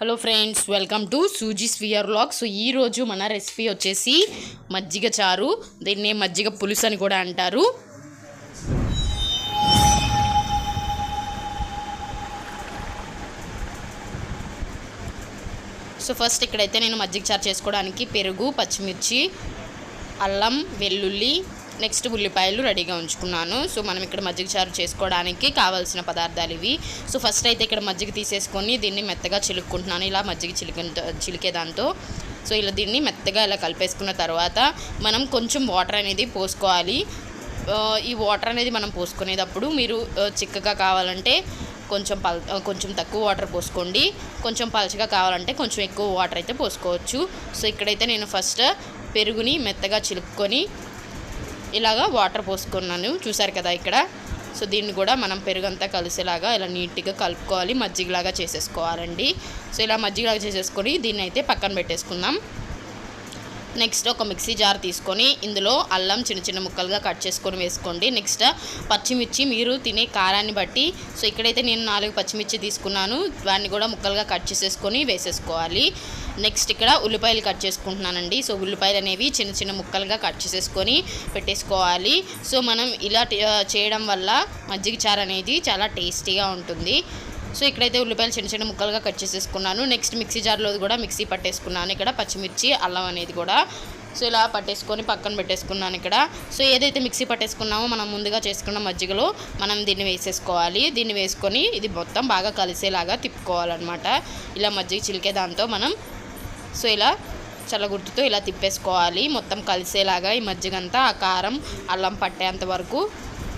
Hello friends welcome to సూజీ స్వియర్ లాగ్ సో ఈరోజు మన రెసిపీ వచ్చేసి మజ్జిగ చారు. దీన్ని మజ్జిగ పులుసు అని కూడా అంటారు. సో ఫస్ట్ ఇక్కడైతే నేను మజ్జిగ చారు చేసుకోవడానికి పెరుగు పచ్చిమిర్చి అల్లం వెల్లుల్లి నెక్స్ట్ ఉల్లిపాయలు రెడీగా ఉంచుకున్నాను. సో మనం ఇక్కడ మజ్జిగ చారు చేసుకోవడానికి కావాల్సిన పదార్థాలు ఇవి. సో ఫస్ట్ అయితే ఇక్కడ మజ్జిగ తీసేసుకొని దీన్ని మెత్తగా చిలుక్కుంటున్నాను. ఇలా మజ్జిగ చిలిక చిలికే దాంతో సో ఇలా దీన్ని మెత్తగా ఇలా కలిపేసుకున్న తర్వాత మనం కొంచెం వాటర్ అనేది పోసుకోవాలి. ఈ వాటర్ అనేది మనం పోసుకునేటప్పుడు మీరు చిక్కగా కావాలంటే కొంచెం పల్ కొంచెం తక్కువ వాటర్ పోసుకోండి. కొంచెం పలచగా కావాలంటే కొంచెం ఎక్కువ వాటర్ అయితే పోసుకోవచ్చు. సో ఇక్కడైతే నేను ఫస్ట్ పెరుగుని మెత్తగా చిలుక్కొని ఇలాగా వాటర్ పోసుకున్నాను. చూసారు కదా ఇక్కడ? సో దీన్ని కూడా మనం పెరుగంతా కలిసేలాగా ఇలా నీట్గా కలుపుకోవాలి. మజ్జిగలాగా చేసేసుకోవాలండి. సో ఇలా మజ్జిగలాగా చేసేసుకొని దీన్ని అయితే పక్కన పెట్టేసుకుందాం. నెక్స్ట్ ఒక మిక్సీ జార్ తీసుకొని ఇందులో అల్లం చిన్న చిన్న ముక్కలుగా కట్ చేసుకొని వేసుకోండి. నెక్స్ట్ పచ్చిమిర్చి మీరు తినే కారాన్ని బట్టి. సో ఇక్కడైతే నేను నాలుగు పచ్చిమిర్చి తీసుకున్నాను. దాన్ని కూడా ముక్కలుగా కట్ చేసేసుకొని వేసేసుకోవాలి. నెక్స్ట్ ఇక్కడ ఉల్లిపాయలు కట్ చేసుకుంటున్నానండి. సో ఉల్లిపాయలు అనేవి చిన్న చిన్న ముక్కలుగా కట్ చేసేసుకొని పెట్టేసుకోవాలి. సో మనం ఇలా చేయడం వల్ల మజ్జిగ చారు అనేది చాలా టేస్టీగా ఉంటుంది. సో ఇక్కడైతే ఉల్లిపాయలు చిన్న చిన్న ముక్కలుగా కట్ చేసేసుకున్నాను. నెక్స్ట్ మిక్సీ జార్లో కూడా మిక్సీ పట్టేసుకున్నాను. ఇక్కడ పచ్చిమిర్చి అల్లం అనేది కూడా. సో ఇలా పట్టేసుకొని పక్కన పెట్టేసుకున్నాను ఇక్కడ. సో ఏదైతే మిక్సీ పట్టేసుకున్నామో మనం ముందుగా చేసుకున్న మజ్జిగలో మనం దీన్ని వేసేసుకోవాలి. దీన్ని వేసుకొని ఇది మొత్తం బాగా కలిసేలాగా తిప్పుకోవాలన్నమాట. ఇలా మజ్జిగ చిలికే దాంతో మనం సో ఇలా చల్లగుర్తుతో ఇలా తిప్పేసుకోవాలి. మొత్తం కలిసేలాగా ఈ మజ్జిగంతా ఆ కారం అల్లం పట్టేంత వరకు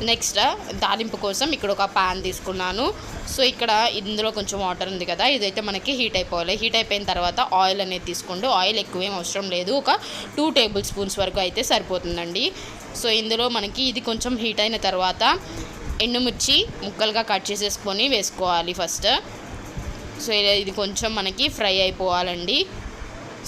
నెక్స్ట్ uh, దాలింపు కోసం ఇక్కడ ఒక ప్యాన్ తీసుకున్నాను. సో ఇక్కడ ఇందులో కొంచెం వాటర్ ఉంది కదా ఇదైతే మనకి హీట్ అయిపోవాలి. హీట్ అయిపోయిన తర్వాత ఆయిల్ అనేది తీసుకోండి. ఆయిల్ ఎక్కువేం అవసరం లేదు. ఒక టూ టేబుల్ స్పూన్స్ వరకు అయితే సరిపోతుందండి. సో ఇందులో మనకి ఇది కొంచెం హీట్ అయిన తర్వాత ఎండుమిర్చి ముక్కలుగా కట్ చేసేసుకొని వేసుకోవాలి ఫస్ట్ సో ఇది కొంచెం మనకి ఫ్రై అయిపోవాలండి.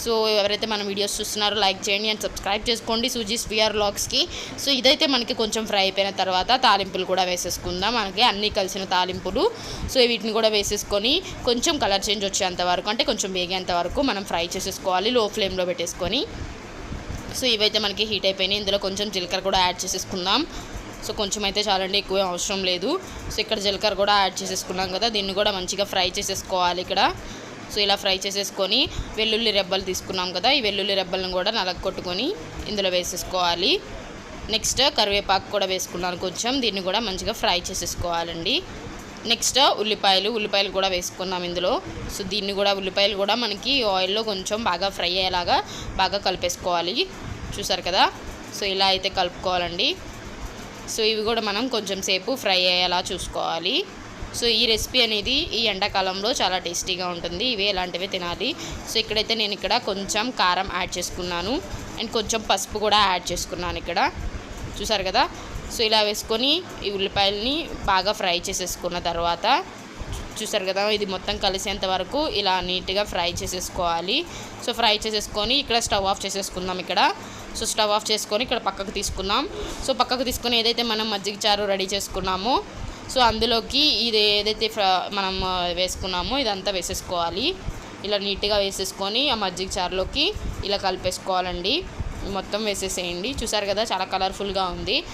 సో ఎవరైతే మన వీడియోస్ చూస్తున్నారో లైక్ చేయండి అండ్ సబ్స్క్రైబ్ చేసుకోండి సూజీస్ విఆర్ లాగ్స్కి సో ఇదైతే మనకి కొంచెం ఫ్రై అయిపోయిన తర్వాత తాలింపులు కూడా వేసేసుకుందాం. మనకి అన్నీ కలిసిన తాలింపులు. సో వీటిని కూడా వేసేసుకొని కొంచెం కలర్ చేంజ్ వచ్చేంత వరకు అంటే కొంచెం వేగేంత వరకు మనం ఫ్రై చేసేసుకోవాలి. లో ఫ్లేమ్లో పెట్టేసుకొని. సో ఇవైతే మనకి హీట్ అయిపోయినాయి. ఇందులో కొంచెం జీలకర్ర కూడా యాడ్ చేసేసుకుందాం. సో కొంచెం అయితే చాలండి ఎక్కువ అవసరం లేదు. సో ఇక్కడ జీలకర్ర కూడా యాడ్ చేసేసుకున్నాం కదా దీన్ని కూడా మంచిగా ఫ్రై చేసేసుకోవాలి ఇక్కడ. సో ఇలా ఫ్రై చేసేసుకొని వెల్లుల్లి రెబ్బలు తీసుకున్నాం కదా ఈ వెల్లుల్లి రెబ్బలను కూడా నలగొట్టుకొని ఇందులో వేసేసుకోవాలి. నెక్స్ట్ కరివేపాకు కూడా వేసుకున్నాను కొంచెం దీన్ని కూడా మంచిగా ఫ్రై చేసేసుకోవాలండి. నెక్స్ట్ ఉల్లిపాయలు ఉల్లిపాయలు కూడా వేసుకున్నాం ఇందులో. సో దీన్ని కూడా ఉల్లిపాయలు కూడా మనకి ఆయిల్లో కొంచెం బాగా ఫ్రై అయ్యేలాగా బాగా కలిపేసుకోవాలి. చూసారు కదా? సో ఇలా అయితే కలుపుకోవాలండి. సో ఇవి కూడా మనం కొంచెం సేపు ఫ్రై అయ్యేలా చూసుకోవాలి. సో ఈ రెసిపీ అనేది ఈ ఎండాకాలంలో చాలా టేస్టీగా ఉంటుంది. ఇవే ఇలాంటివే తినాలి. సో ఇక్కడైతే నేను ఇక్కడ కొంచెం కారం యాడ్ చేసుకున్నాను. అండ్ కొంచెం పసుపు కూడా యాడ్ చేసుకున్నాను ఇక్కడ. చూసారు కదా? సో ఇలా వేసుకొని ఈ ఉల్లిపాయలని బాగా ఫ్రై చేసేసుకున్న తర్వాత చూసారు కదా? ఇది మొత్తం కలిసేంత వరకు ఇలా నీట్గా ఫ్రై చేసేసుకోవాలి. సో ఫ్రై చేసేసుకొని ఇక్కడ స్టవ్ ఆఫ్ చేసేసుకుందాం ఇక్కడ. సో స్టవ్ ఆఫ్ చేసుకొని ఇక్కడ పక్కకు తీసుకుందాం. సో పక్కకు తీసుకొని ఏదైతే మనం మజ్జిగ చారు రెడీ చేసుకున్నామో సో అందులోకి ఇది ఏదైతే ఫ్ర- మనం వేసుకున్నామో ఇదంతా వేసేసుకోవాలి. ఇలా నీట్గా వేసేసుకొని ఆ మజ్జిగ చారులోకి ఇలా కలిపేసుకోవాలండి. మొత్తం వేసేసేయండి. చూసారు కదా చాలా కలర్ఫుల్గా ఉంది.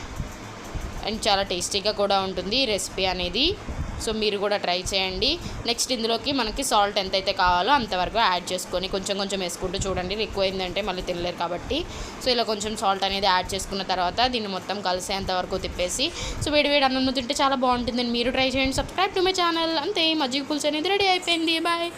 అండ్ చాలా టేస్టీగా కూడా ఉంటుంది ఈ రెసిపీ అనేది. సో మీరు కూడా ట్రై చేయండి. నెక్స్ట్ ఇందులోకి మనకి సాల్ట్ ఎంతైతే కావాలో అంతవరకు యాడ్ చేసుకొని కొంచెం కొంచెం వేసుకుంటూ చూడండి. ఎక్కువ ఏంటంటే మళ్ళీ తినలేరు కాబట్టి. సో ఇలా కొంచెం సాల్ట్ అనేది యాడ్ చేసుకున్న తర్వాత దీన్ని మొత్తం కలిసేంతవరకు తిప్పేసి సో వేడి వేడి అన్నం తింటే చాలా బాగుంటుందని మీరు ట్రై చేయండి. సబ్స్క్రైబ్ టు మై ఛానల్ అంతే మజ్జిగ పులుసు అనేది రెడీ అయిపోయింది. బాయ్